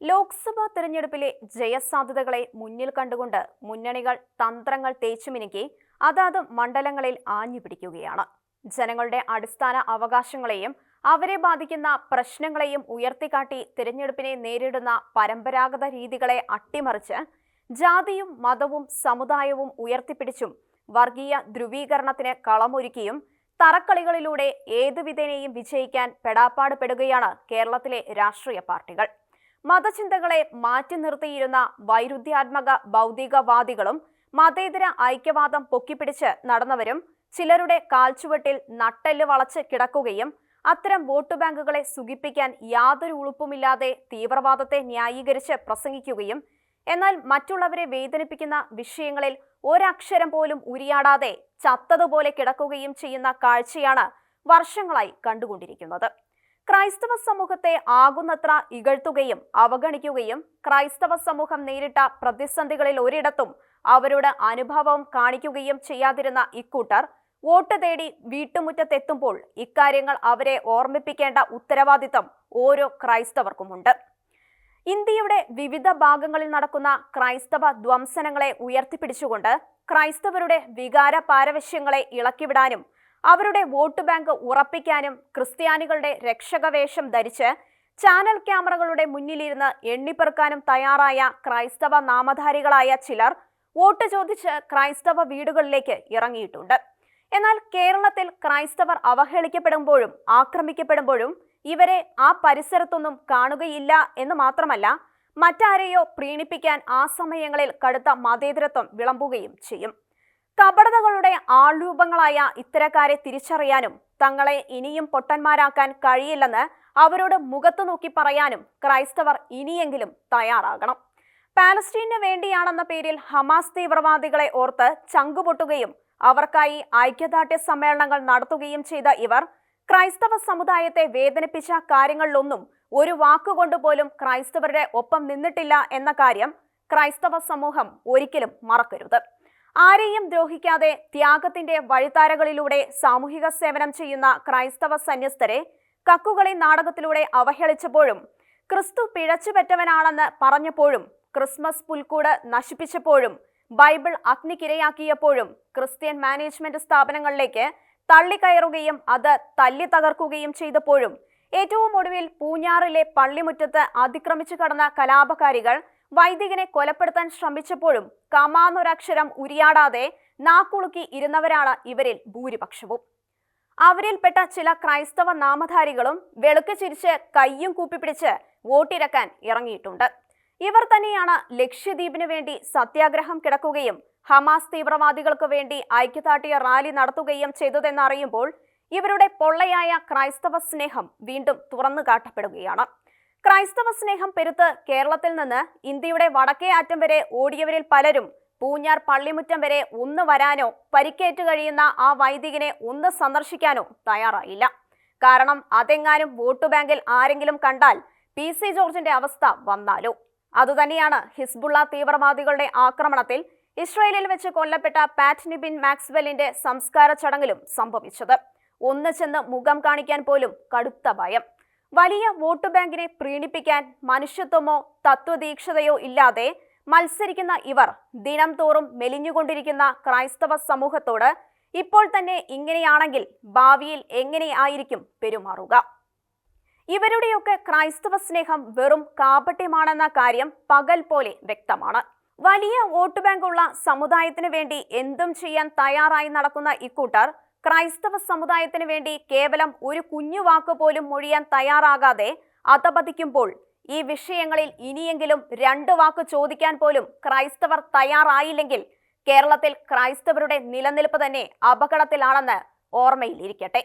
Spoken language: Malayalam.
ലോക്സഭാ തെരഞ്ഞെടുപ്പിലെ ജയസാധ്യതകളെ മുന്നിൽ കണ്ടുകൊണ്ട് മുന്നണികൾ തന്ത്രങ്ങൾ തേച്ചുമിനുക്കി അതാത് മണ്ഡലങ്ങളിൽ ആഞ്ഞു പിടിക്കുകയാണ്. ജനങ്ങളുടെ അടിസ്ഥാന അവകാശങ്ങളെയും അവരെ ബാധിക്കുന്ന പ്രശ്നങ്ങളെയും ഉയർത്തിക്കാട്ടി തിരഞ്ഞെടുപ്പിനെ നേരിടുന്ന പരമ്പരാഗത രീതികളെ അട്ടിമറിച്ച് ജാതിയും മതവും സമുദായവും ഉയർത്തിപ്പിടിച്ചും വർഗീയ ധ്രുവീകരണത്തിന് കളമൊരുക്കിയും തറക്കളികളിലൂടെ ഏതുവിധേനയും വിജയിക്കാൻ പെടാപ്പാട് പെടുകയാണ് കേരളത്തിലെ രാഷ്ട്രീയ പാർട്ടികൾ. മതചിന്തകളെ മാറ്റി നിർത്തിയിരുന്ന വൈരുദ്ധ്യാത്മക ഭൗതികവാദികളും മതേതര ഐക്യവാദം പൊക്കിപ്പിടിച്ച് നടന്നവരും ചിലരുടെ കാൽച്ചുവട്ടിൽ നട്ടെല്ല് വളച്ച് കിടക്കുകയും അത്തരം വോട്ട് ബാങ്കുകളെ സുഖിപ്പിക്കാൻ യാതൊരു ഉളുപ്പുമില്ലാതെ തീവ്രവാദത്തെ ന്യായീകരിച്ച് പ്രസംഗിക്കുകയും എന്നാൽ മറ്റുള്ളവരെ വേദനിപ്പിക്കുന്ന വിഷയങ്ങളിൽ ഒരക്ഷരം പോലും ഉരിയാടാതെ ചത്തതുപോലെ കിടക്കുകയും ചെയ്യുന്ന കാഴ്ചയാണ് വർഷങ്ങളായി കണ്ടുകൊണ്ടിരിക്കുന്നത്. ക്രൈസ്തവ സമൂഹത്തെ ആകുന്നത്ര ഇകഴ്ത്തുകയും അവഗണിക്കുകയും ക്രൈസ്തവ സമൂഹം നേരിട്ട പ്രതിസന്ധികളിൽ ഒരിടത്തും അവരുടെ അനുഭവം കാണിക്കുകയും ചെയ്യാതിരുന്ന ഇക്കൂട്ടർ വോട്ട് തേടി വീട്ടുമുറ്റത്തെത്തുമ്പോൾ ഇക്കാര്യങ്ങൾ അവരെ ഓർമ്മിപ്പിക്കേണ്ട ഉത്തരവാദിത്തം ഓരോ ക്രൈസ്തവർക്കുമുണ്ട്. ഇന്ത്യയുടെ വിവിധ ഭാഗങ്ങളിൽ നടക്കുന്ന ക്രൈസ്തവ ധ്വംസനങ്ങളെ ഉയർത്തിപ്പിടിച്ചുകൊണ്ട് ക്രൈസ്തവരുടെ വികാര പാരവശ്യങ്ങളെ ഇളക്കിവിടാനും അവരുടെ വോട്ട് ബാങ്ക് ഉറപ്പിക്കാനും ക്രിസ്ത്യാനികളുടെ രക്ഷകവേഷം ധരിച്ച് ചാനൽ ക്യാമറകളുടെ മുന്നിലിരുന്ന് എണ്ണിപ്പെറുക്കാനും തയ്യാറായ ക്രൈസ്തവ നാമധാരികളായ ചിലർ വോട്ട് ചോദിച്ച് ക്രൈസ്തവ വീടുകളിലേക്ക് ഇറങ്ങിയിട്ടുണ്ട്. എന്നാൽ കേരളത്തിൽ ക്രൈസ്തവർ അവഹേളിക്കപ്പെടുമ്പോഴും ആക്രമിക്കപ്പെടുമ്പോഴും ഇവരെ ആ പരിസരത്തൊന്നും കാണുകയില്ല എന്ന് മാത്രമല്ല മറ്റാരെയോ പ്രീണിപ്പിക്കാൻ ആ സമയങ്ങളിൽ കടുത്ത മതേതരത്വം വിളമ്പുകയും ചെയ്യും. കപടതകളുടെ ആൾരൂപങ്ങളായ ഇത്തരക്കാരെ തിരിച്ചറിയാനും തങ്ങളെ ഇനിയും പൊട്ടന്മാരാക്കാൻ കഴിയില്ലെന്ന് അവരോട് മുഖത്തു നോക്കി പറയാനും ക്രൈസ്തവർ ഇനിയെങ്കിലും തയ്യാറാകണം. പാലസ്തീനു വേണ്ടിയാണെന്ന പേരിൽ ഹമാസ് തീവ്രവാദികളെ ഓർത്ത് ചങ്കുപൊട്ടുകയും അവർക്കായി ഐക്യദാർഢ്യ സമ്മേളനങ്ങൾ നടത്തുകയും ചെയ്ത ഇവർ ക്രൈസ്തവ സമുദായത്തെ വേദനിപ്പിച്ച കാര്യങ്ങളിലൊന്നും ഒരു വാക്കുകൊണ്ട് പോലും ക്രൈസ്തവരുടെ ഒപ്പം നിന്നിട്ടില്ല എന്ന കാര്യം ക്രൈസ്തവ സമൂഹം ഒരിക്കലും മറക്കരുത്. ആരെയും ദ്രോഹിക്കാതെ ത്യാഗത്തിന്റെ വഴിത്താരകളിലൂടെ സാമൂഹിക സേവനം ചെയ്യുന്ന ക്രൈസ്തവ സന്യസ്തരെ കക്കുകളി നാടകത്തിലൂടെ അവഹേളിച്ചപ്പോഴും ക്രിസ്തു പിഴച്ചുപറ്റവനാണെന്ന് പറഞ്ഞപ്പോഴും ക്രിസ്മസ് പുൽക്കൂട് നശിപ്പിച്ചപ്പോഴും ബൈബിൾ അഗ്നിക്കിരയാക്കിയപ്പോഴും ക്രിസ്ത്യൻ മാനേജ്മെന്റ് സ്ഥാപനങ്ങളിലേക്ക് തള്ളിക്കയറുകയും അത് തല്ലി തകർക്കുകയും ചെയ്തപ്പോഴും ഏറ്റവും ഒടുവിൽ പൂഞ്ഞാറിലെ പള്ളിമുറ്റത്ത് അതിക്രമിച്ചു കടന്ന കലാപകാരികൾ വൈദികനെ കൊലപ്പെടുത്താൻ ശ്രമിച്ചപ്പോഴും കമാന്നൊരക്ഷരം ഉരിയാടാതെ നാക്കുളുക്കി ഇരുന്നവരാണ് ഇവരിൽ ഭൂരിപക്ഷവും. അവരിൽപ്പെട്ട ചില ക്രൈസ്തവ നാമധാരികളും വെളുക്ക് ചിരിച്ച് കയ്യും കൂപ്പിപ്പിടിച്ച് വോട്ടിരക്കാൻ ഇറങ്ങിയിട്ടുണ്ട്. ഇവർ തന്നെയാണ് ലക്ഷദ്വീപിന് വേണ്ടി സത്യാഗ്രഹം കിടക്കുകയും ഹമാസ് തീവ്രവാദികൾക്ക് വേണ്ടി ഐക്യദാർഢ്യ റാലി നടത്തുകയും ചെയ്തതെന്നറിയുമ്പോൾ ഇവരുടെ പൊള്ളയായ ക്രൈസ്തവ സ്നേഹം വീണ്ടും തുറന്നു കാട്ടപ്പെടുകയാണ് ക്രൈസ്തവ സ്നേഹം പെരുത്ത് കേരളത്തിൽ നിന്ന് ഇന്ത്യയുടെ വടക്കേ അറ്റം വരെ ഓടിയവരിൽ പലരും പൂഞ്ഞാർ പള്ളിമുറ്റം വരെ ഒന്ന് വരാനോ പരിക്കേറ്റു കഴിയുന്ന ആ വൈദികനെ ഒന്ന് സന്ദർശിക്കാനോ തയ്യാറായില്ല. കാരണം അതെങ്ങാനും വോട്ട് ബാങ്കിൽ ആരെങ്കിലും കണ്ടാൽ പി സി ജോർജിന്റെ അവസ്ഥ വന്നാലോ. അതുതന്നെയാണ് ഹിസ്ബുള്ള തീവ്രവാദികളുടെ ആക്രമണത്തിൽ ഇസ്രയേലിൽ വെച്ച് കൊല്ലപ്പെട്ട പാറ്റ് നിബിൻ മാക്സ്വെല്ലിന്റെ സംസ്കാര ചടങ്ങിലും സംഭവിച്ചത്. ഒന്ന് ചെന്ന് മുഖം കാണിക്കാൻ പോലും കടുത്ത ഭയം. വലിയ വോട്ട് ബാങ്കിനെ പ്രീണിപ്പിക്കാൻ മനുഷ്യത്വമോ തത്വദീക്ഷതയോ ഇല്ലാതെ മത്സരിക്കുന്ന ഇവർ ദിനം തോറും മെലിഞ്ഞുകൊണ്ടിരിക്കുന്ന ക്രൈസ്തവ സമൂഹത്തോട് ഇപ്പോൾ തന്നെ ഇങ്ങനെയാണെങ്കിൽ ഭാവിയിൽ എങ്ങനെയായിരിക്കും പെരുമാറുക? ഇവരുടെയൊക്കെ ക്രൈസ്തവ സ്നേഹം വെറും കാപട്യമാണെന്ന കാര്യം പകൽ പോലെ വ്യക്തമാണ്. വലിയ വോട്ട് ബാങ്കുള്ള സമുദായത്തിന് വേണ്ടി എന്തും ചെയ്യാൻ തയ്യാറായി നടക്കുന്ന ഇക്കൂട്ടർ ക്രൈസ്തവ സമുദായത്തിന് വേണ്ടി കേവലം ഒരു കുഞ്ഞു വാക്ക് പോലും മൊഴിയാൻ തയ്യാറാകാതെ അതപതിക്കുമ്പോൾ ഈ വിഷയങ്ങളിൽ ഇനിയെങ്കിലും രണ്ട് വാക്ക് ചോദിക്കാൻ പോലും ക്രൈസ്തവർ തയ്യാറായില്ലെങ്കിൽ കേരളത്തിൽ ക്രൈസ്തവരുടെ നിലനിൽപ്പ് തന്നെ അപകടത്തിലാണെന്ന് ഓർമ്മയിലിരിക്കട്ടെ.